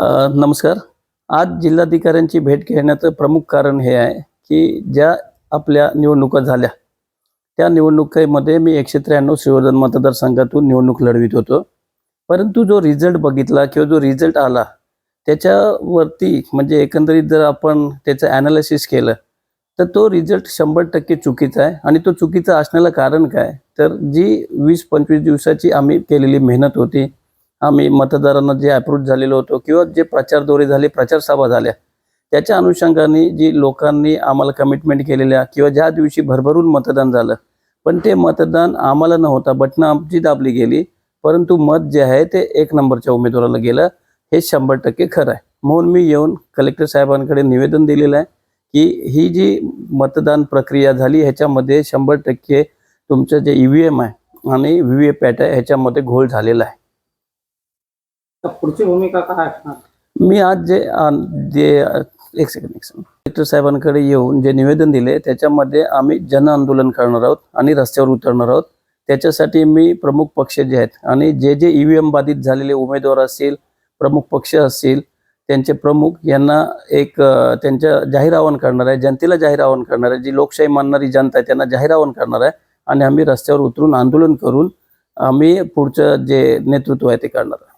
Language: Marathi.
नमस्कार. आज जिल्हाधिकाऱ्यांची भेट घेण्याचं प्रमुख कारण हे आहे की ज्या आपल्या निवडणुका झाल्या त्या निवडणुकीमध्ये मी एकशे त्र्याण्णव श्रीवर्धन मतदारसंघातून निवडणूक लढवित होतो. परंतु जो रिझल्ट बघितला किंवा जो रिझल्ट आला त्याच्यावरती म्हणजे एकंदरीत जर आपण त्याचं ॲनालिसिस केलं तर तो रिझल्ट शंभर टक्के चुकीचा आहे आणि तो चुकीचा असण्याला कारण काय? तर जी वीस पंचवीस दिवसाची आम्ही केलेली मेहनत होती आम्ही मतदारांना जे अप्रूव्ह झालेलो होतो किंवा जे प्रचार दौरे झाले प्रचारसभा झाल्या त्याच्या अनुषंगाने जी लोकांनी आम्हाला कमिटमेंट केलेल्या किंवा ज्या दिवशी भरभरून मतदान झालं पण ते मतदान आम्हाला न होता बटणं आमची दाबली गेली परंतु मत जे आहे ते एक नंबरच्या उमेदवाराला गेलं हे शंभर टक्के खरं आहे. म्हणून मी येऊन कलेक्टर साहेबांकडे निवेदन दिलेलं आहे की ही जी मतदान प्रक्रिया झाली ह्याच्यामध्ये शंभर टक्के तुमचं जे ई व्ही एम आहे आणि व्ही व्ही पॅट आहे ह्याच्यामध्ये घोळ झालेला आहे. पुढची भूमिका काय असणार? मी आज जे जे एक सेकंड एक सेकंड कलेक्टर साहेबांकडे येऊन जे निवेदन दिले त्याच्यामध्ये आम्ही जन आंदोलन करणार आहोत आणि रस्त्यावर उतरणार आहोत. त्याच्यासाठी मी प्रमुख पक्ष जे आहेत आणि जे जे ई व्ही एम बाधित झालेले उमेदवार असतील प्रमुख पक्ष असतील त्यांचे प्रमुख यांना एक त्यांच्या जाहीर आवाहन करणार आहे. जनतेला जाहीर आवाहन करणार आहे. जी लोकशाही मानणारी जनता आहे त्यांना जाहीर आवाहन करणार आहे. आणि आम्ही रस्त्यावर उतरून आंदोलन करून आम्ही पुढचं जे नेतृत्व आहे ते करणार आहे